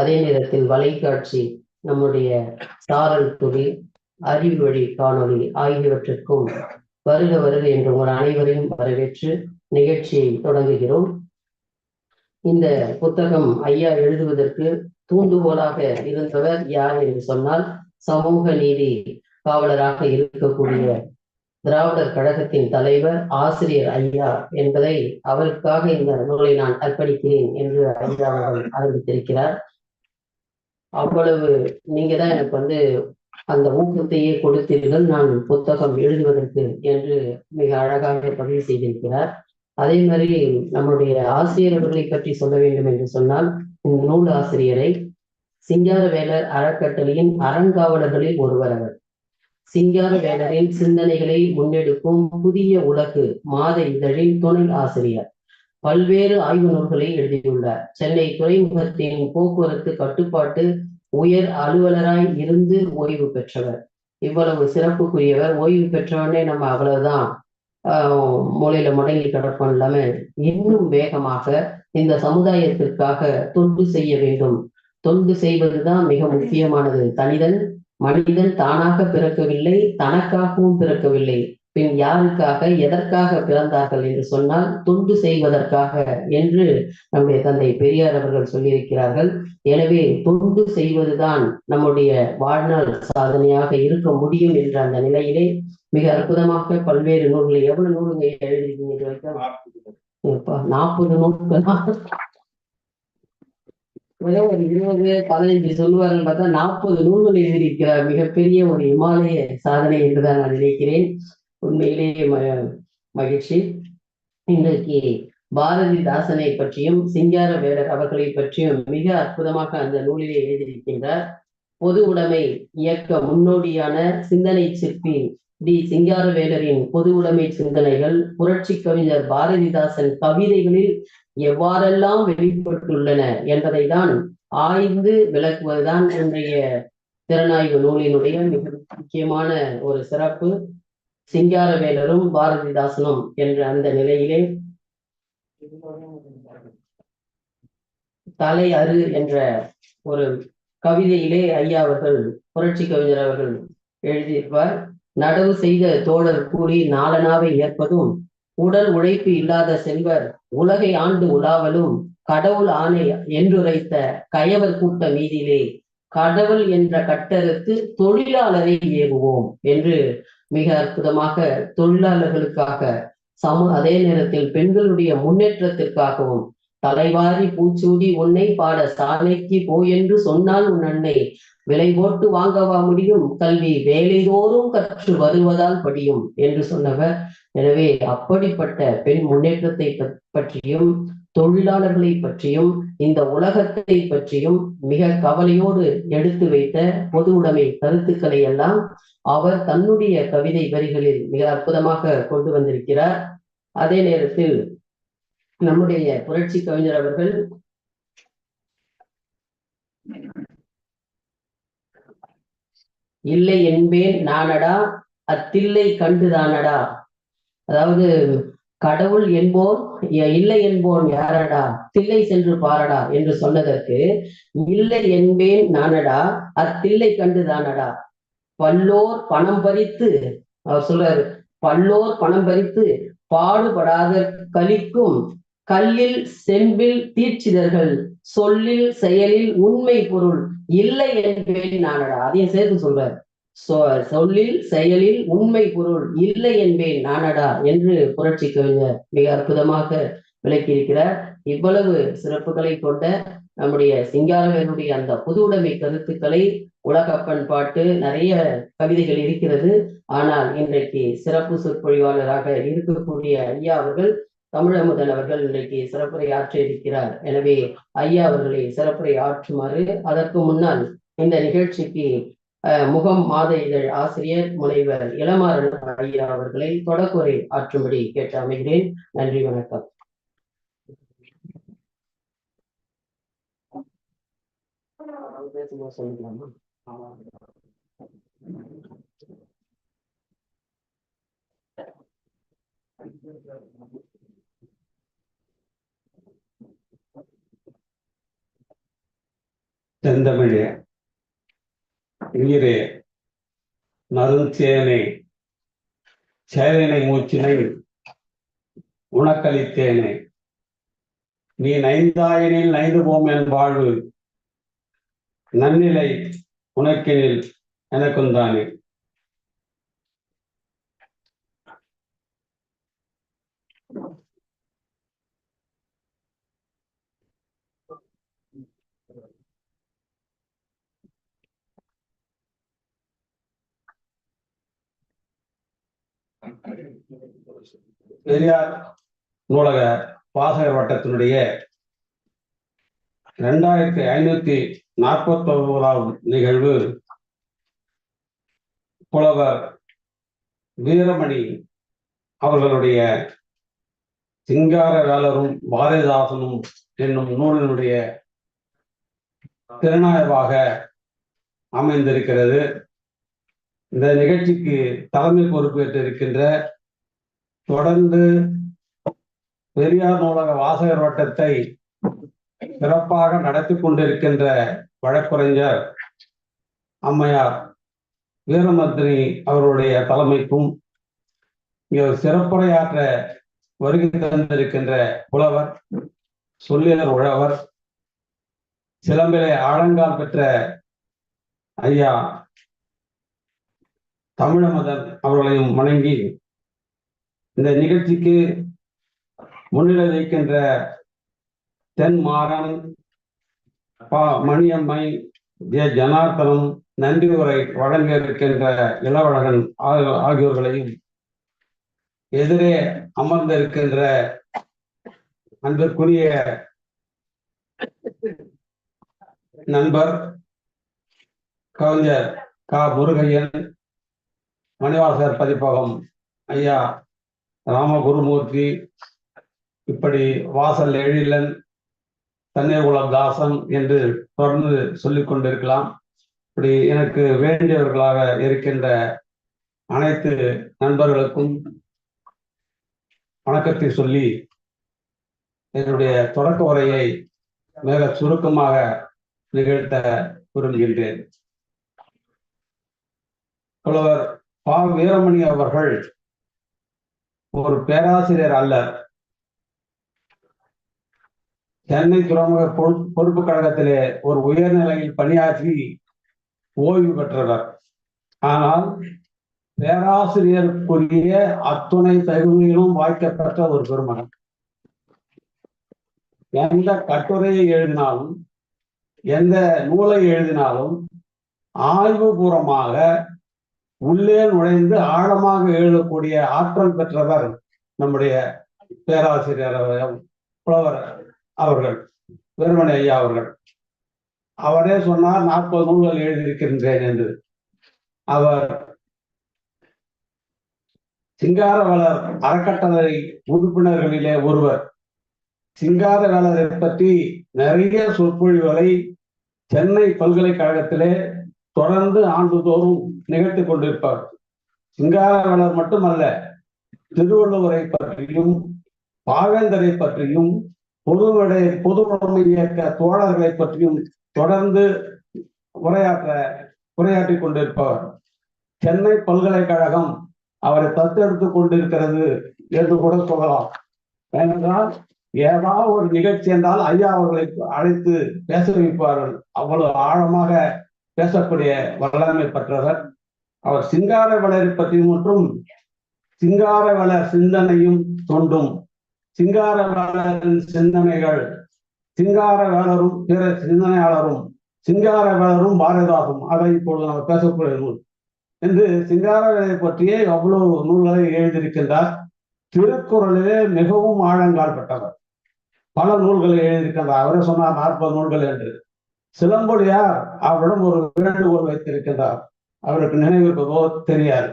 அதே நேரத்தில் வலைக்காட்சி நம்முடைய சாரல் துறை அறிவு வழி காணொளி ஆகியவற்றிற்கும் வருக வருக என்று உங்கள் அனைவரையும் வரவேற்று நிகழ்ச்சியை தொடங்குகிறோம். இந்த புத்தகம் ஐயா எழுதுவதற்கு தூண்டுகோலாக இருந்தவர் யார் என்று சொன்னால் சமூக நீதி காவலராக இருக்கக்கூடிய திராவிடர் கழகத்தின் தலைவர் ஆசிரியர் ஐயா என்பதை அவருக்காக இந்த நூலை நான் அர்ப்பணிக்கிறேன் என்று ஐயா அவர்கள் அறிவித்திருக்கிறார். அவ்வளவு நீங்க தான் எனக்கு வந்து அந்த ஊக்கத்தையே கொடுத்தீர்கள். நான் புத்தகம் எழுதுவதற்கு என்று மிக அழகாக பதிவு செய்திருக்கிறார். அதே மாதிரி நம்முடைய ஆசிரியர்களை பற்றி சொல்ல வேண்டும் என்று சொன்னால் நூல் ஆசிரியரை சிங்கார வேலர் அறக்கட்டளையின் அறங்காவலர்களில் ஒருவர் அவர். சிங்காரவேலரின் சிந்தனைகளை முன்னெடுக்கும் புதிய உலகு மாத இதழின் துணை ஆசிரியர். பல்வேறு ஆய்வு நூல்களை எழுதியுள்ளார். சென்னை துறைமுகத்தின் போக்குவரத்து கட்டுப்பாட்டு உயர் அலுவலராய் இருந்து ஓய்வு பெற்றவர். இவ்வளவு சிறப்புக்குரியவர். ஓய்வு பெற்றவனே நம்ம அவ்வளவுதான் ஆஹ் மூலையில முடங்கி கிடப்போம் இல்லாம இன்னும் வேகமாக இந்த சமுதாயத்திற்காக தொண்டு செய்ய வேண்டும். தொண்டு செய்வதுதான் மிக முக்கியமானது. தனிதன் மனிதன் தானாக பிறக்கவில்லை தனக்காகவும் பிறக்கவில்லை. பின் யாருக்காக எதற்காக பிறந்தார்கள் என்று சொன்னால் தொண்டு செய்வதற்காக என்று நம்முடைய தந்தை பெரியார் அவர்கள் சொல்லியிருக்கிறார்கள். எனவே தொண்டு செய்வதுதான் நம்முடைய வாழ்நாள் சாதனையாக இருக்க முடியும் என்ற அந்த நிலையிலே மிக அற்புதமாக பல்வேறு நூல்களை எவ்வளவு நூலுங்க எழுதிருக்கீங்க நாற்பது நூல்கள்? ஒரு இருபது பதினைஞ்சு சொல்லுவார்கள் பார்த்தா நாற்பது நூல்கள் எழுதியிருக்கிறார் மிகப்பெரிய ஒரு இமாலய சாதனை என்றுதான் நான் நினைக்கிறேன். உண்மையிலேயே மகிழ்ச்சி. இன்றைக்கு பாரதிதாசனை பற்றியும் சிங்கார வேடர் அவர்களை பற்றியும் மிக அற்புதமாக அந்த நூலிலே எழுதியிருக்கின்றார். பொது உடைமை இயக்க முன்னோடியான சிந்தனை சிற்பி டி. சிங்காரவேலரின் பொது உடைமை சிந்தனைகள் புரட்சி கவிஞர் பாரதிதாசன் கவிதைகளில் எவ்வாறெல்லாம் வெளிப்பட்டுள்ளன என்பதை தான் ஆய்ந்து விளக்குவதுதான் இன்றைய திறனாய்வு நூலினுடைய மிக முக்கியமான ஒரு சிறப்பு. சிங்காரவேலரும் பாரதிதாசனும் என்ற அந்த நிலையிலே தலை அரு என்ற ஒரு கவிதையிலே ஐயா அவர்கள் புரட்சி கவிஞர் அவர்கள் எழுதியிருப்பார். நடவு செய்த தோழர் கூலி நாளனாவை ஏற்பதும் உடல் உழைப்பு இல்லாத செல்வர் உலகை ஆண்டு உலாவலும் கடவுள் ஆணை என்றுரைத்த கயவர் கூட்ட மீதிலே கடவுள் என்ற கட்டறுத்து தொழிலாளரை ஏவுவோம் என்று மிக அற்புதமாக தொழிலாளர்களுக்காக சம அதே நேரத்தில் பெண்களுடைய முன்னேற்றத்திற்காகவும் தலைவாரி பூச்சூடி உன்னை பாட சாலைக்கு போ என்று சொன்னால் உன் அன்னை விலை போட்டு வாங்கவா முடியும்? கல்வி வேலைதோறும் கற்று வருவதால் படியும் என்று சொன்னவர். எனவே அப்படிப்பட்ட பெண் முன்னேற்றத்தை பற்றியும் தொழிலாளர்களை பற்றியும் இந்த உலகத்தை பற்றியும் மிக கவலையோடு எடுத்து வைத்த பொது உடைமை கருத்துக்களை எல்லாம் அவர் தன்னுடைய கவிதை வரிகளில் மிக அற்புதமாக கொண்டு வந்திருக்கிறார். அதே நேரத்தில் நம்முடைய புரட்சி கவிஞர் அவர்கள் இல்லை என்பேன் நானடா அத்தில்லை கண்டுதானடா. அதாவது கடவுள் என்போர் இல்லை என்போன் யாரடா? தில்லை சென்று பாரடா என்று சொன்னதற்கு இல்லை என்பேன் நானடா அத்தில்லை கண்டுதானடா. பல்லோர் பணம் பறித்து அவர் சொல்றாரு பல்லோர் பணம் பறித்து பாடுபடாத கலிக்கும் கல்லில் செம்பில் தீட்சிதர்கள் சொல்லில் செயலில் உண்மை பொருள். இல்லை என்பேன் நானடா. அதையும் சேர்த்து சொல்றார். சொல்லில் செயலில் உண்மை பொருள். இல்லை என்பேன் நானடா என்று புரட்சி கவிஞர் மிக அற்புதமாக விளக்கியிருக்கிறார். இவ்வளவு சிறப்புகளை கொண்ட நம்முடைய சிங்காரவேலுடைய அந்த புது உடைமை கருத்துக்களை உலகப்பன் பாட்டு நிறைய கவிதைகள் இருக்கிறது. ஆனால் இன்றைக்கு சிறப்பு சொற்பொழிவாளராக இருக்கக்கூடிய ஐயா அவர்கள் தமிழமுதன் அவர்கள் இன்றைக்கு சிறப்புரை ஆற்ற இருக்கிறார் எனவே ஐயா அவர்களை சிறப்புரை ஆற்றுமாறு அதற்கு முன்னால் இந்த நிகழ்ச்சிக்கு முகம் மாத இதழ் ஆசிரியர் முனைவர் இளமாறன் ஐயா அவர்களை தொடக்குறை ஆற்றும்படி கேட்டு அமைகிறேன். நன்றி வணக்கம். சொல்லிக்கலாமா செந்தமிழே உயிரே நருந்தேனே சேரனை மூச்சினை உனக்களித்தேனே. நீ நைந்தாயனில் நைந்து போம் என் வாழ்வு நன்னிலை உனக்கெனில் எனக்கும் தானே பெரியார் நூலக வாசகர் வட்டத்தினுடைய இரண்டாயிரத்தி ஐநூத்தி நாற்பத்தி ஒன்பதாம் நிகழ்வு புலவர் வீரமணி அவர்களுடைய சிங்கார வேலரும் பாரதிதாசனும் என்னும் நூலினுடைய திறனாய்வாக அமைந்திருக்கிறது. இந்த நிகழ்ச்சிக்கு தலைமை பொறுப்பேற்றிருக்கின்ற தொடர்ந்து பெரியார் நூலக வாசகர் வட்டத்தை சிறப்பாக நடத்தி கொண்டிருக்கின்ற வழக்குரைஞர் அம்மையார் வீரமந்திரி அவருடைய தலைமைக்கும் இங்கே சிறப்புரையாற்ற வருகை தந்திருக்கின்ற புலவர் சொல்லியர் உழவர் சிலம்பிலே ஆழங்கால் பெற்ற ஐயா தமிழமதன் அவர்களையும் வணங்கி இந்த நிகழ்ச்சிக்கு முன்னிலை வைக்கின்ற தென் மாறன் பா மணியம்மை ஜே. ஜனார்த்தனம் நன்றி உரை வழங்க இருக்கின்ற இளவழகன் ஆகியோர்களையும் எதிரே அமர்ந்திருக்கின்ற அன்பிற்குரிய நண்பர் கவிஞர் கா. முருகையன் மணிவாசர் பதிப்பகம் ஐயா ராமகுருமூர்த்தி இப்படி வாசல் எழிலன் தண்ணீர்குளம் தாசன் என்று தொடர்ந்து சொல்லிக் கொண்டிருக்கலாம். இப்படி எனக்கு வேண்டியவர்களாக இருக்கின்ற அனைத்து நண்பர்களுக்கும் வணக்கத்தை சொல்லி என்னுடைய தொடக்க உரையை மிக சுருக்கமாக நிகழ்த்த விரும்புகின்றேன். புலவர் பா. வீரமணி அவர்கள் ஒரு பேராசிரியர் அல்ல. சென்னை துறைமுக பொறுப்பு கழகத்திலே ஒரு உயர்நிலையில் பணியாற்றி ஓய்வு பெற்றவர். ஆனால் பேராசிரியருக்குரிய அத்துணை தகுதிகளும் வாய்க்கப்பட்ட ஒரு பெருமகன். எந்த கட்டுரையை எழுதினாலும் எந்த நூலை எழுதினாலும் ஆய்வுபூர்வமாக உள்ளே நுழைந்து ஆழமாக எழுதக்கூடிய ஆற்றல் பெற்றவர் நம்முடைய பேராசிரியர் புலவர் அவர்கள் வெறுமனை ஐயா அவர்கள். அவரே சொன்னார் நாற்பது நூல்கள் எழுதியிருக்கின்றேன் என்று. அவர் சிங்காரவளர் அறக்கட்டளை உறுப்பினர்களிலே ஒருவர். சிங்காரவளரை பற்றி நிறைய சொற்பொழிவுகளை சென்னை பல்கலைக்கழகத்திலே தொடர்ந்து ஆண்டுதோறும் நிகழ்த்தி கொண்டிருப்பார். சிங்காரவேலர் மட்டுமல்ல திருவள்ளுவரை பற்றியும் பாவேந்தரை பற்றியும் பொதுவடை பொதுவுடைமை இயக்க தோழர்களை பற்றியும் தொடர்ந்து உரையாற்ற உரையாற்றி கொண்டிருப்பவர் சென்னை பல்கலைக்கழகம் அவரை தத்தெடுத்துக் கொண்டிருக்கிறது என்று கூட சொல்லலாம். ஏனென்றால் ஏதாவது ஒரு நிகழ்ச்சி என்றால் ஐயா அவர்களை அழைத்து பேச வைப்பார்கள். அவ்வளவு ஆழமாக பேசக்கூடிய வல்லமை பெற்றவர். அவர் சிங்கார வளரை பற்றி மற்றும் சிங்கார வள சிந்தனையும் தொண்டும். சிங்கார வளரின் சிந்தனைகள் சிங்கார வேலரும் பிற சிந்தனையாளரும் சிங்கார வேலரும் பாரதாகும் அதை இப்பொழுது நம்ம பேசக்கூடிய நூல். என்று சிங்கார வேலை பற்றியே அவ்வளவு நூல்களை எழுதியிருக்கின்றார். திருக்குறளிலே மிகவும் ஆழங்கால் பெற்றவர். பல நூல்களை எழுதியிருக்கின்றார். அவரே சொன்னார் நாற்பது நூல்கள் என்று. சிலம்பொழியார் அவரிடம் ஒரு வேண்டுகோள் வைத்திருக்கிறார் அவருக்கு நினைவிருப்பதோ தெரியாது.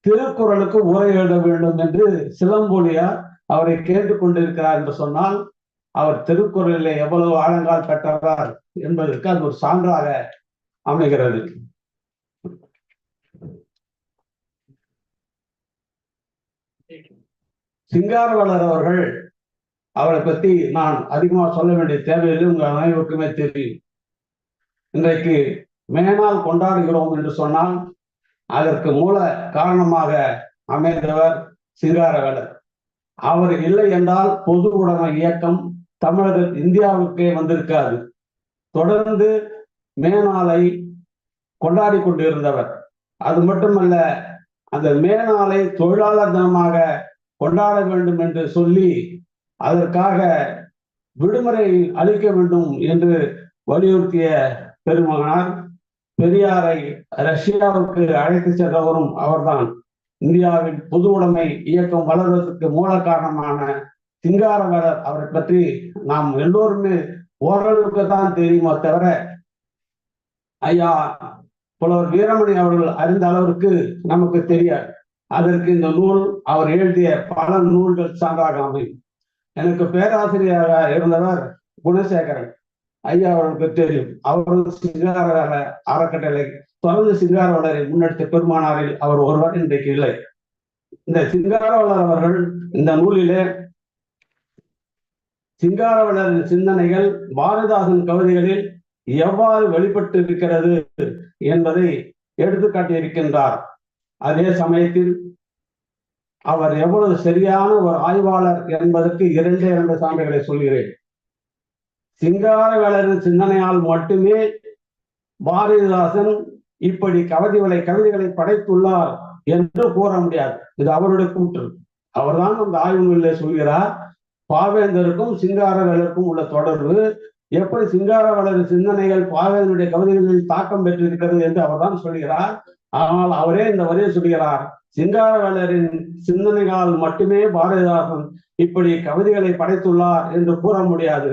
திருக்குறளுக்கு உரை எழுத வேண்டும் என்று சிலம்பொழியார் அவரை கேட்டுக் கொண்டிருக்கிறார் என்று சொன்னால் அவர் திருக்குறளிலே எவ்வளவு ஆழங்கால் பெற்றவர் என்பதற்கு அது ஒரு சான்றாக அமைகிறது. சிங்காரவளர் அவர்கள் அவரை பத்தி நான் அதிகமாக சொல்ல வேண்டிய தேவையில்லை உங்கள் அனைவருக்குமே தெரியும். இன்றைக்கு மேனால் கொண்டாடுகிறோம் என்று சொன்னால் அதற்கு மூல காரணமாக அமைந்தவர் சிங்காரவேலர். அவர் இல்லை என்றால் பொது உடைமை இயக்கம் தமிழக இந்தியாவுக்கே வந்திருக்காது. தொடர்ந்து மேனாளை கொண்டாடி கொண்டிருந்தவர். அது மட்டுமல்ல அந்த மேனாளை தொழிலாளர் தினமாக கொண்டாட வேண்டும் என்று சொல்லி அதற்காக விடுமுறை அளிக்க வேண்டும் என்று வலியுறுத்திய பெருமகனார் பெரியாரை ரஷ்யாவுக்கு அழைத்து சென்றவரும் அவர்தான். இந்தியாவின் பொது உடைமை இயக்கம் வளர்வதற்கு மூல காரணமான சிங்காரவரர் அவரை பற்றி நாம் எல்லோருமே ஓரளவுக்கு தான் தெரியுமோ தவிர ஐயா புலவர் வீரமணி அவர்கள் அறிந்த அளவிற்கு நமக்கு தெரியாது. அதற்கு இந்த நூல் அவர் எழுதிய பல நூல்கள் சான்றாக அமையும். எனக்கு பேராசிரியராக இருந்தவர் குணசேகரன். ஐயா அவர்களுக்கு தெரியும். அவரது சிங்கார அறக்கட்டளை தொடர்ந்து சிங்காரவலரை முன்னெடுத்த பெருமானாரில் அவர் ஒருவர் இன்றைக்கு இல்லை. இந்த சிங்காரவளர் அவர்கள் இந்த நூலிலே சிங்காரவளரின் சிந்தனைகள் பாரதிதாசன் கவிதைகளில் எவ்வாறு வெளிப்பட்டு இருக்கிறது என்பதை எடுத்துக்காட்டியிருக்கின்றார் அதே சமயத்தில் அவர் எவ்வளவு சரியான ஒரு ஆய்வாளர் என்பதற்கு இரண்டே இரண்டு சான்றுகளை சொல்கிறேன். சிங்காரவேளரின் சிந்தனையால் மட்டுமே பாரதிதாசன் இப்படி கவிதைகளை கவிதைகளை படைத்துள்ளார் என்று கூற முடியாது. இது அவருடைய கூற்று. அவர்தான் அந்த ஆய்வு நூலில் சொல்கிறார் பாவேந்தருக்கும் சிங்காரவேலருக்கும் உள்ள தொடர்பு எப்படி சிங்காரவேலரின் சிந்தனைகள் பாவேந்தருடைய கவிதைகளில் தாக்கம் பெற்றிருக்கிறது என்று அவர்தான் சொல்கிறார். ஆனால் அவரே இந்த வரியை சொல்கிறார் சிங்காரவேலரின் சிந்தனைகளால் மட்டுமே பாரதிதாசன் இப்படி கவிதைகளை படைத்துள்ளார் என்று கூற முடியாது.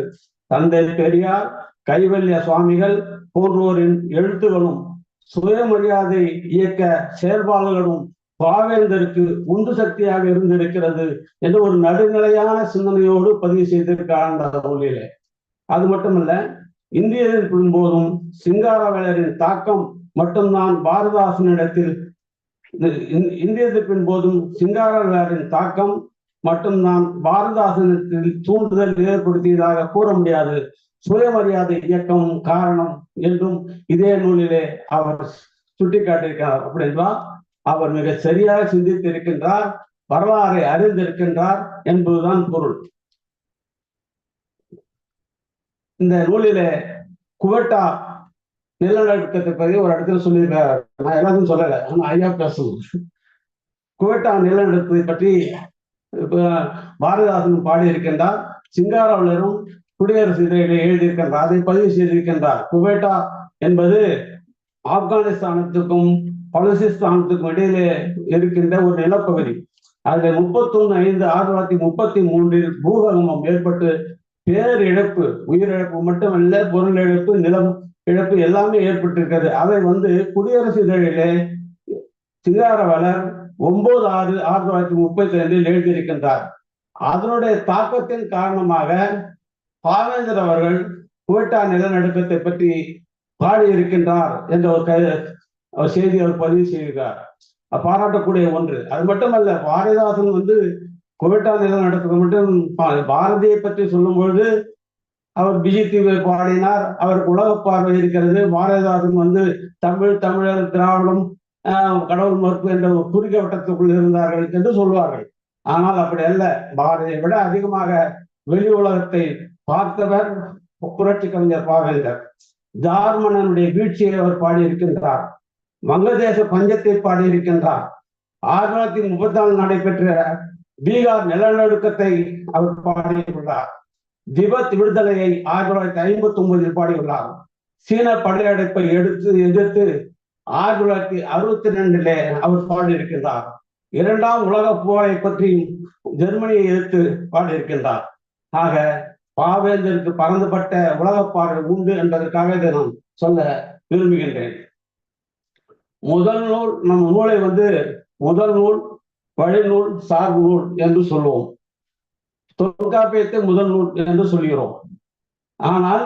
தந்தை பெரியார் கைவல்ய சுவாமிகள் போன்றோரின் எழுத்துகளும் சுயமரியாதை இயக்க செயல்பாடுகளும் பாவேந்தருக்கு உந்து சக்தியாக இருந்திருக்கிறது என்று ஒரு நடுநிலையான சிந்தனையோடு பதிவு செய்திருக்கிறார் அந்த நூலிலே. அது மட்டுமல்ல இந்திய எதிர்ப்பின் போதும் சிங்காரவேலரின் தாக்கம் மட்டும்தான் பாரதாசனிடத்தில் இந்திய எதிர்ப்பின் போதும் சிங்காரவேலரின் தாக்கம் மட்டும்தான் பாரதாசனத்தில் தூண்டுதல் ஏற்படுத்தியதாக கூற முடியாது. சுயமரியாதை இயக்கம் காரணம் என்றும் இதே நூலிலே அவர் சுட்டிக்காட்டியிருக்கிறார். அப்படி என்றால் அவர் மிக சரியாக சிந்தித்திருக்கின்றார் வரலாறை அறிந்திருக்கின்றார் என்பதுதான் பொருள். இந்த நூலிலே குவட்டா நிலநடுக்கத்தை பற்றி ஒரு இடத்துல சொல்லியிருக்காரு நான் எல்லாத்தையும் சொல்லலை. ஆனா ஐயா பேசணும் குவட்டா நிலநடுக்கத்தை பற்றி பாரதிதாசன் பாடியிருக்கின்றார் சிங்காரவளரும் குடியரசு இதழிலே எழுதியிருக்கின்றார் அதை பதிவு செய்திருக்கின்றார். குவேட்டா என்பது ஆப்கானிஸ்தானத்துக்கும் பலசிஸ்தானத்துக்கும் இடையிலே இருக்கின்ற ஒரு நிலப்பகுதி. அதுல முப்பத்தொன்னு ஐந்து ஆயிரத்தி தொள்ளாயிரத்தி முப்பத்தி மூன்றில் பூகம்பம் ஏற்பட்டு பேரிழப்பு உயிரிழப்பு மட்டுமல்ல பொருள் இழப்பு நிலம் இழப்பு எல்லாமே ஏற்பட்டிருக்கிறது. அதை வந்து குடியரசு இதழிலே சிங்காரவலர் ஒன்பது ஆறு ஆயிரத்தி தொள்ளாயிரத்தி முப்பத்தி ரெண்டில் எழுதியிருக்கின்றார். அதனுடைய தாக்கத்தின் காரணமாக பாவேந்தர் அவர்கள் குவெட்டா நிலநடுக்கத்தை பற்றி பாடியிருக்கின்றார் என்ற ஒரு க செய்தி அவர் பதிவு செய்திருக்கார் பாராட்டக்கூடிய ஒன்று. அது மட்டுமல்ல பாரதிதாசன் வந்து குவெட்டா நிலநடுக்கத்தை மட்டும் பாரதியை பற்றி சொல்லும்பொழுது அவர் பிஜிடிவை பாடினார். அவருக்கு உலக பார்வை இருக்கிறது. பாரதிதாசன் வந்து தமிழ் தமிழர் திராவிடம் கடவுள் மறுப்பு என்ற ஒரு குறுகிய வட்டத்துக்குள் இருந்தார்கள் என்று சொல்வார்கள். ஆனால் அப்படி அல்ல. பாரதியை விட அதிகமாக வெளி உலகத்தை பார்த்தவர் புரட்சி கவிஞர் பாவேந்தர். ஜார்மனனுடைய வீழ்ச்சியை அவர் பாடியிருக்கின்றார். வங்கதேச பஞ்சத்தை பாடியிருக்கின்றார். ஆயிரத்தி தொள்ளாயிரத்தி முப்பத்தி நாலு நடைபெற்ற பீகார் நிலநடுக்கத்தை அவர் பாடியுள்ளார். திபெத் விடுதலையை ஆயிரத்தி தொள்ளாயிரத்தி ஐம்பத்தி ஒன்பதில் பாடியுள்ளார். சீன படையடைப்பை எடுத்து எதிர்த்து ஆயிரத்தி தொள்ளாயிரத்தி அறுபத்தி ரெண்டிலே அவர் பாடியிருக்கின்றார். இரண்டாம் உலக போரை பற்றி ஜெர்மனியை எதிர்த்து பாடியிருக்கின்றார். ஆக பாவேந்தருக்கு பறந்துபட்ட உலக பாடல் உண்டு என்பதற்காக இதை நான் சொல்ல விரும்புகின்றேன். முதல் நூல் நம் நூலை வந்து முதல் நூல் வழிநூல் சார்பு நூல் என்று சொல்லுவோம். தொல்காப்பியத்தை முதல் நூல் என்று சொல்கிறோம். ஆனால்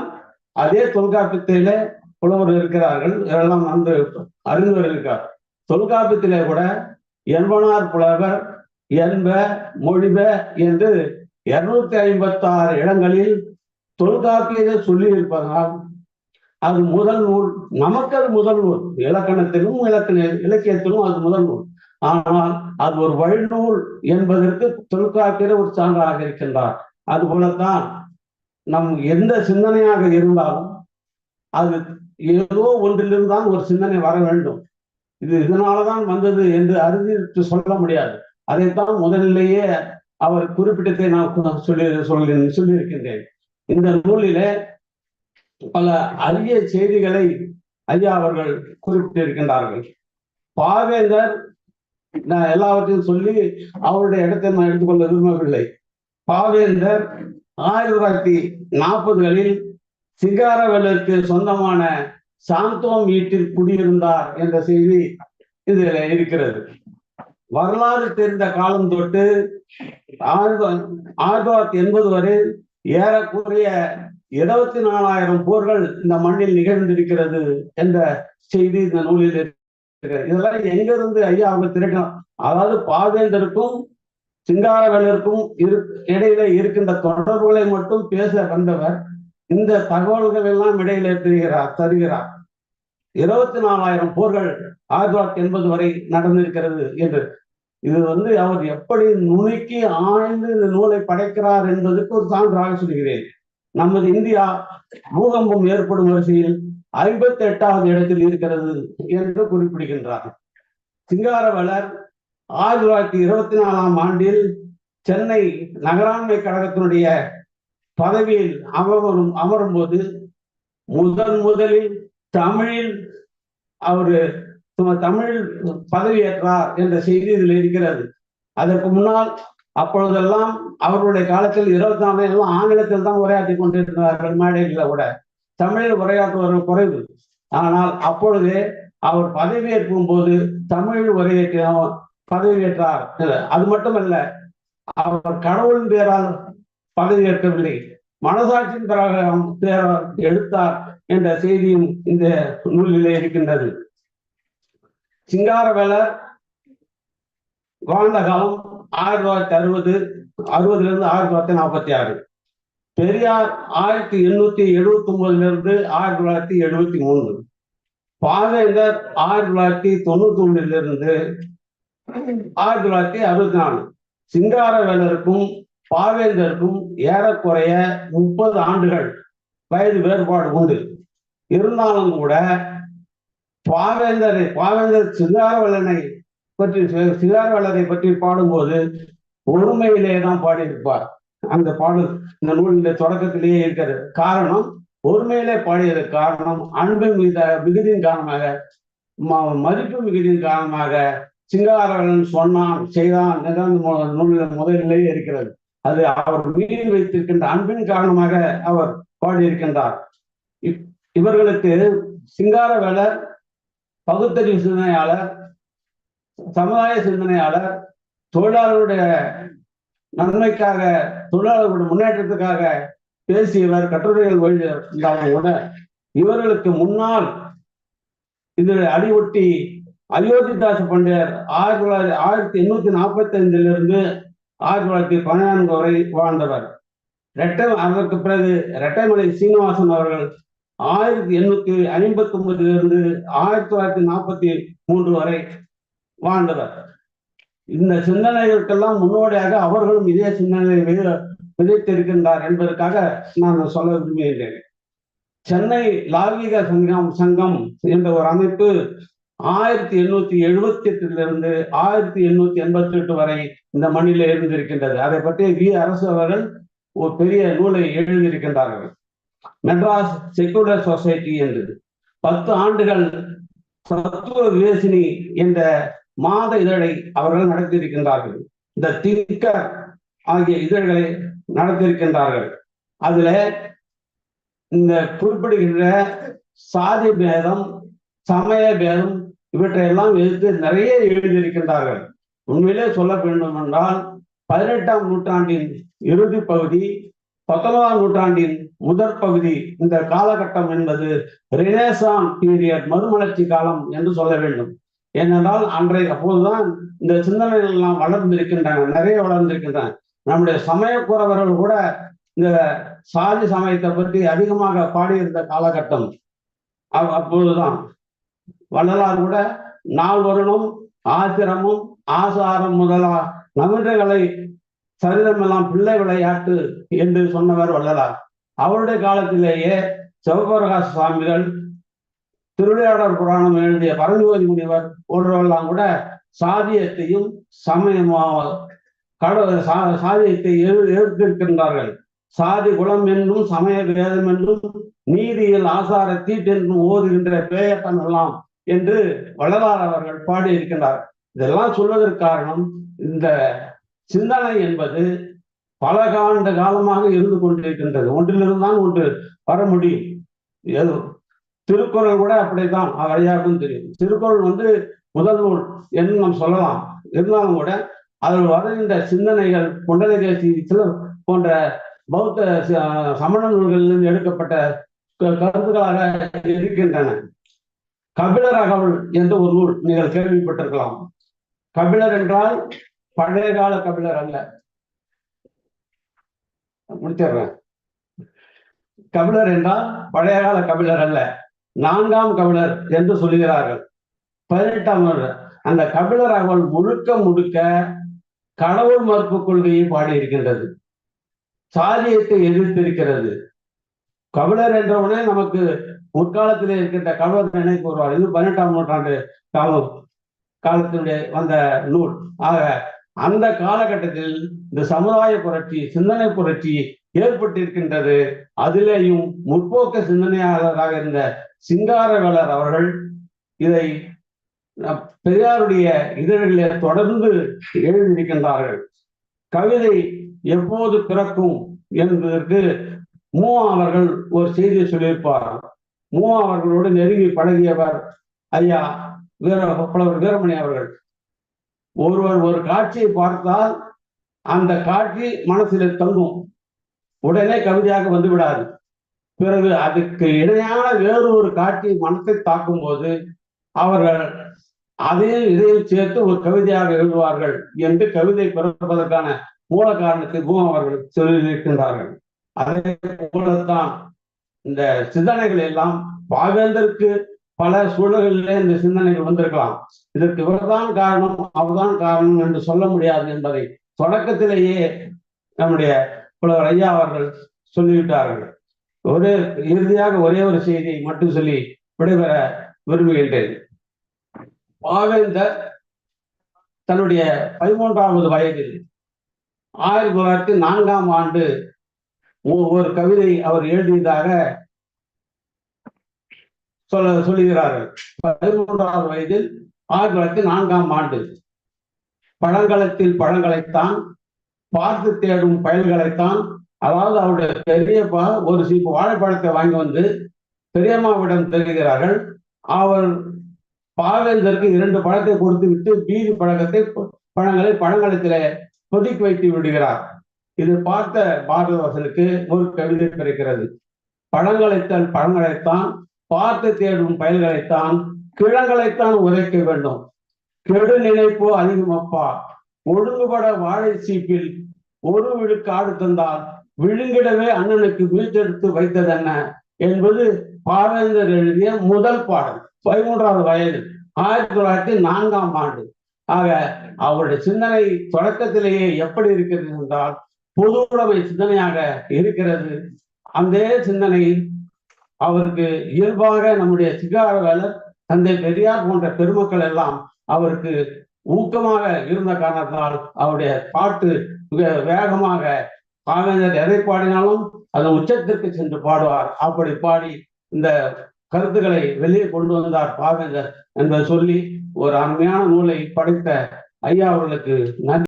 அதே தொல்காப்பியத்தில புலவர் இருக்கிறார்கள். எல்லாம் நன்கு அறிந்தவர் இருக்கார். தொல்காப்பியத்திலே கூட என்பனார் புலவர் என்ப மொழிப என்று இருநூத்தி ஐம்பத்தி ஆறு இடங்களில் தொல்காப்பியத்தை சொல்லி இருப்பதனால் அது முதல் நூல். நமக்கு அது முதல் நூல். இலக்கணத்திலும் இலக்கண இலக்கியத்திலும் அது முதல் நூல். ஆனால் அது ஒரு வழிநூல் என்பதற்கு தொல்காப்பியர் ஒரு சான்றாக இருக்கின்றார். அது போலத்தான் நம் எந்த சிந்தனையாக இருந்தாலும் அது ஏதோ ஒன்றிலிருந்து தான் ஒரு சிந்தனை வர வேண்டும். இது இதனாலதான் வந்தது என்று அறிந்து சொல்ல முடியாது. அதைத்தான் முதலிலேயே அவர் குறிப்பிட்டதை நான் சொல்லி சொல்லி சொல்லியிருக்கின்றேன். இந்த நூலிலே பல அரிய செய்திகளை ஐயா அவர்கள் குறிப்பிட்டிருக்கின்றார்கள். பாவேந்தர் நான் எல்லாவற்றையும் சொல்லி அவருடைய இடத்தை நான் எடுத்துக்கொள்ள விரும்பவில்லை. பாவேந்தர் ஆயிரத்தி தொள்ளாயிரத்தி நாற்பதுகளில் சிங்காரவேலுக்கு சொந்தமான சாந்தோம் வீட்டில் குடியிருந்தார் என்ற செய்தி இதுல இருக்கிறது. வரலாறு தெரிந்த காலம் தொட்டு ஆயிரத்தி ஆயிரத்தி தொள்ளாயிரத்தி எண்பது வரை ஏறக்குறைய இருபத்தி நாலாயிரம் போர்கள் இந்த மண்ணில் நிகழ்ந்திருக்கிறது என்ற செய்தி இந்த நூலில் இருக்கிறது. இதெல்லாம் எங்க இருந்து ஐயா அவங்க திரட்டணும் அதாவது பாவேந்தருக்கும் சிங்காரவேலருக்கும் இரு இடையில இருக்கின்ற தொடர்புகளை மட்டும் பேச வந்தவர் இந்த தகவல்கள் எல்லாம் இடையில தருகிறார் தருகிறார் இருபத்தி நாலாயிரம் போர்கள் ஆயிரத்தி தொள்ளாயிரத்தி எண்பது வரை நடந்திருக்கிறது என்று. இது வந்து அவர் எப்படி நுணுக்கி ஆழ்ந்து இந்த நூலை படைக்கிறார் என்பதற்கு ஒரு சான்றாக சொல்கிறேன். நமது இந்தியா பூகம்பம் ஏற்படும் வரிசையில் ஐம்பத்தி எட்டாவது இடத்தில் இருக்கிறது என்று குறிப்பிடுகின்றார். சிங்காரவலர் ஆயிரத்தி தொள்ளாயிரத்தி இருபத்தி நாலாம் ஆண்டில் சென்னை நகராண்மை கழகத்தினுடைய பதவியில் அமரும் அமரும் போது முதன் முதலில் தமிழில் அவரு தமிழ் பதவியேற்றார் என்ற செய்தி இதில் இருக்கிறது. அதற்கு முன்னால் அப்பொழுதெல்லாம் அவர்களுடைய காலத்தில் இருபத்தி நாலு எல்லாம் ஆங்கிலத்தில் தான் உரையாற்றி கொண்டிருந்தார்கள் மேடைகளில் கூட. தமிழில் உரையாற்றுவர்கள் குறைவு. ஆனால் அப்பொழுதே அவர் பதவியேற்கும் போது தமிழ் உரையேற்ற பதவியேற்றார். அது மட்டுமல்ல அவர் கடவுளின் பேரால் பதவியேற்கவில்லை மனசாட்சியின் பிறகு எடுத்தார் என்ற செய்தியும் இந்த நூலிலே இருக்கின்றது. சிங்காரவேலர் வாழ்ந்த காலம் ஆயிரத்தி தொள்ளாயிரத்தி அறுபது அறுபதுல இருந்து ஆயிரத்தி தொள்ளாயிரத்தி நாற்பத்தி ஆறு. பெரியார் ஆயிரத்தி எண்ணூத்தி எழுபத்தி ஒன்பதுல இருந்து ஆயிரத்தி தொள்ளாயிரத்தி எழுபத்தி மூணு பாவேந்தர் ஆயிரத்தி தொள்ளாயிரத்தி தொண்ணூத்தி ஒண்ணுல இருந்து ஆயிரத்தி தொள்ளாயிரத்தி அறுபத்தி நாலு சிங்காரவேலருக்கும் பாவேந்தருக்கும் ஏறக்குறைய முப்பது ஆண்டுகள் வயது வேறுபாடு உண்டு. இருந்தாலும் கூட பாவேந்தரை பாவேந்தர் சிங்காரவேலனை பற்றி சிங்காரவேலரை பற்றி பாடும்போது ஒருமையிலே தான் பாடியிருப்பார். அந்த பாடல் இந்த நூலின் தொடக்கத்திலேயே இருக்கிறது. காரணம் ஒருமையிலே பாடியது காரணம் அன்பு மிகுத மிகுதியின் காரணமாக மதிப்பு மிகுதியின் காரணமாக சிங்காரவலன் சொன்னான் செய்தான் நூலில் முதலிலேயே இருக்கிறது. அது அவர் மீது வைத்திருக்கின்ற அன்பின் காரணமாக அவர் பாடியிருக்கின்றார். இவர்களுக்கு சிங்காரவேலர் பகுத்தறிவு சிந்தனையாளர் சமுதாய சிந்தனையாளர் தொழிலாளருடைய நன்மைக்காக தொழிலாளர்களுடைய முன்னேற்றத்துக்காக பேசியவர் கட்டுரைகள் இருந்தாலும் கூட இவர்களுக்கு முன்னால் இது அடிவொட்டி அயோத்திதாச பண்டையர் ஆயிரத்தி தொள்ளாயிரத்தி ஆயிரத்தி எண்ணூத்தி நாற்பத்தி ஐந்திலிருந்து ஆயிரத்தி தொள்ளாயிரத்தி பதினான்கு வரை வாழ்ந்தவர். ரெட்டை அதற்கு பிறகு ரெட்டைமலை சீனிவாசன் அவர்கள் ஆயிரத்தி எண்ணூத்தி ஐம்பத்தி ஒன்பதிலிருந்து ஆயிரத்தி தொள்ளாயிரத்தி நாற்பத்தி மூன்று வரை வாழ்ந்தவர். இந்த சிந்தனைகளுக்கெல்லாம் முன்னோடியாக அவர்களும் இதே சிந்தனை விதைத்திருக்கின்றார் என்பதற்காக நான் சொல்ல விரும்புகின்றேன் சென்னை லாவிக சங்கம் சங்கம் என்ற ஒரு அமைப்பு ஆயிரத்தி எண்ணூத்தி எழுபத்தி எட்டுல இருந்து ஆயிரத்தி எண்ணூத்தி எண்பத்தி எட்டு வரை இந்த மண்ணில இருந்திருக்கின்றது. அதை பற்றி வி அரசு அவர்கள் ஒரு பெரிய நூலை எழுதியிருக்கின்றார்கள். மெட்ராஸ் செக்குலர் சொசைட்டி என்று பத்து ஆண்டுகள் சத்துவ விவேசினி என்ற மாத இதழை அவர்கள் நடத்தியிருக்கின்றார்கள். இந்த திங்கர் ஆகிய இதழ்களை நடத்தியிருக்கின்றார்கள். அதுல இந்த குறிப்பிடுகின்ற சாதி பேதம் சமய பேதம் இவற்றையெல்லாம் எதிர்த்து நிறைய எழுதியிருக்கின்றார்கள். உண்மையிலே சொல்ல வேண்டும் என்றால் பதினெட்டாம் நூற்றாண்டின் இறுதி பகுதி பத்தொன்பதாம் நூற்றாண்டின் முதற் பகுதி இந்த காலகட்டம் என்பது ரினேசான் பீரியட் மறுமலர்ச்சி காலம் என்று சொல்ல வேண்டும். ஏனென்றால் அன்றைய அப்போதுதான் இந்த சிந்தனைகள் எல்லாம் வளர்ந்திருக்கின்றன நிறைய வளர்ந்திருக்கின்றன. நம்முடைய சமயக்குறவர்கள் கூட இந்த சாதி சமயத்தை பற்றி அதிகமாக பாடியிருந்த காலகட்டம். அப்பொழுதுதான் வள்ளலார் கூட நால்வருணும் ஆசிரமும் ஆசாரம் முதலா நவீனங்களை சரிதமெல்லாம் பிள்ளை விளையாட்டு என்று சொன்னவர் வள்ளலார். அவருடைய காலத்திலேயே சிவபிரகாச சுவாமிகள் திருவிளையாடர் புராணம் எழுதிய பரஞ்சோதி முனிவர் போன்றவரெல்லாம் கூட சாதியத்தையும் சமயமாக கடவுள் சா- சாதியத்தை எதிர்- எதிர்த்திருக்கின்றார்கள் சாதி குலம் என்றும் சமய வேதம் என்றும் நீதியில் ஆசார தீட்டென்றும் ஓதுகின்ற பேயட்டம் எல்லாம் என்று வள்ளலார் அவர்கள் பாடியிருக்கிறார் இதெல்லாம் சொல்வதற்கு காரணம் இந்த சிந்தனை என்பது பல காண்ட காலமாக இருந்து கொண்டிருக்கின்றது. ஒன்றிலிருந்தான் ஒன்று வர முடியும். ஏதோ திருக்குறள் கூட அப்படித்தான் ஐயாவுக்கும் தெரியும். திருக்குறள் வந்து முதல் நூல் என்று நாம் சொல்லலாம். இருந்தாலும் கூட அதில் வருகின்ற சிந்தனைகள் குண்டலகே சில போன்ற பௌத்த ச- சமண நூல்களிலிருந்து எடுக்கப்பட்ட க- கருத்துக்களாக இருக்கின்றன. கபிலர் அகவல் என்று ஒரு நூல் நீங்கள் கேள்விப்பட்டிருக்கலாம். கபிலர் என்றால் பழைய கால கபிலர் அல்ல. முடிச்சிடுறேன். கபிலர் என்றால் பழைய கால கபிலர் அல்ல. நான்காம் கபிலர் என்று சொல்லுகிறார்கள். பதினெட்டாம் அந்த கபிலர் அகவல் முழுக்க முழுக்க கடவுள் மறுப்பு கொள்கையை பாடியிருக்கின்றது. சாதியத்தை எதிர்த்திருக்கிறது. கபிலர் என்றவுடனே நமக்கு முற்காலத்திலே இருக்கின்ற கபிலர் நினைவு கூறுவார்? இது பதினெட்டாம் நூற்றாண்டு காலம் காலத்தினுடைய வந்த நூல். ஆக அந்த காலகட்டத்தில் இந்த சமுதாய புரட்சி சிந்தனை புரட்சி ஏற்பட்டிருக்கின்றது. அதிலேயும் முற்போக்க சிந்தனையாளராக இருந்த சிங்காரவேலர் அவர்கள் இதை பெரியாருடைய இதழிலே தொடர்ந்து எழுதியிருக்கின்றார்கள். கவிதை எப்போது பிறக்கும் என்பதற்கு மூ அவர்கள் ஒரு செய்தியை சொல்லியிருப்பார். மூவா அவர்களோடு நெருங்கி பழகியவர் ஐயா வீர புலவர் வீரமணி அவர்கள். ஒருவர் ஒரு காட்சியை பார்த்தால் அந்த காட்சி மனசில் தங்கும். உடனே கவிதையாக வந்து விடாது பிறகு அதுக்கு இணையான வேறு ஒரு காட்சி மனத்தை தாக்கும் போது அவர்கள் அதையும் இதையும் சேர்த்து ஒரு கவிதையாக எழுதுவார்கள் என்று கவிதை பிறப்பதற்கான மூல காரணத்தை பூ அவர்கள் சொல்லியிருக்கின்றார்கள். அதே போலத்தான் இந்த சிந்தனைகள் எல்லாம் பாவேந்தருக்கு பல சூழல்களிலே இந்த சிந்தனைகள் வந்திருக்கலாம். இதற்கு இவர்தான் காரணம் அவர்தான் காரணம் என்று சொல்ல முடியாது என்பதை தொடக்கத்திலேயே நம்முடைய புலவர் ஐயா அவர்கள் சொல்லிவிட்டார்கள். ஒரே இறுதியாக ஒரே ஒரு செய்தியை மட்டும் சொல்லி விடைபெற விரும்புகின்றேன். பாவேந்தர் தன்னுடைய பதிமூன்றாவது வயதில் ஆயிரத்தி தொள்ளாயிரத்தி நான்காம் ஆண்டு ஒவ்வொரு ஒரு கவிதை அவர் எழுதியதாக சொல்ல சொல்லுகிறார்கள். பதிமூன்றாவது வயதில் ஆயிரத்தி தொள்ளாயிரத்தி நான்காம் ஆண்டு. பழங்களத்தில் பழங்களைத்தான் பார்த்து தேடும் பயல்களைத்தான் அதாவது அவருடைய பெரியப்பா ஒரு சீப்பு வாழைப்பழத்தை வாங்கி வந்து பெரியம்மாவிடம் தெரிகிறார்கள். அவர் பாவேந்தருக்கு இரண்டு பழத்தை கொடுத்து விட்டு பீதி பழக்கத்தை பழங்களை பழங்களத்திலே கொதிக்க வைத்து விடுகிறார். இது பார்த்த பாரதவாசனுக்கு ஒரு கவிதை பிறக்கிறது. பழங்களைத்தான் பழங்களைத்தான் பார்த்து தேடும் பயல்களைத்தான் கிழங்களைத்தான் உரைக்க வேண்டும். கெடு நினைப்போ அதிகமப்பா ஒழுங்குபட வாழை சீப்பில் ஒரு விழுக்காடு தந்தால் விழுங்கிடவே அண்ணனுக்கு மீட்டெடுத்து வைத்ததென்ன என்பது பாவேந்தர் எழுதிய முதல் பாடல் பதிமூன்றாவது வயது ஆயிரத்தி தொள்ளாயிரத்தி நான்காம் ஆண்டு. ஆக அவருடைய சிந்தனை தொடக்கத்திலேயே எப்படி இருக்கிறது என்றால் பொது உடைமை சிந்தனையாக இருக்கிறது. அந்த சிந்தனை அவருக்கு இயல்பாக நம்முடைய சிகாரவேலர் தந்தை பெரியார் போன்ற பெருமக்கள் எல்லாம் அவருக்கு ஊக்கமாக இருந்த காரணத்தால் அவருடைய பாட்டு வே- வேகமாக காவேந்தர் எதை பாடினாலும் அது உச்சத்திற்கு சென்று பாடுவார். அப்படி பாடி இந்த கருத்துக்களை வெளியே கொண்டு வந்தார் பாவேந்தர் என்பதை சொல்லி ஒரு அருமையான நூலை படைத்த ஐயா அவர்களுக்கு நன்றி.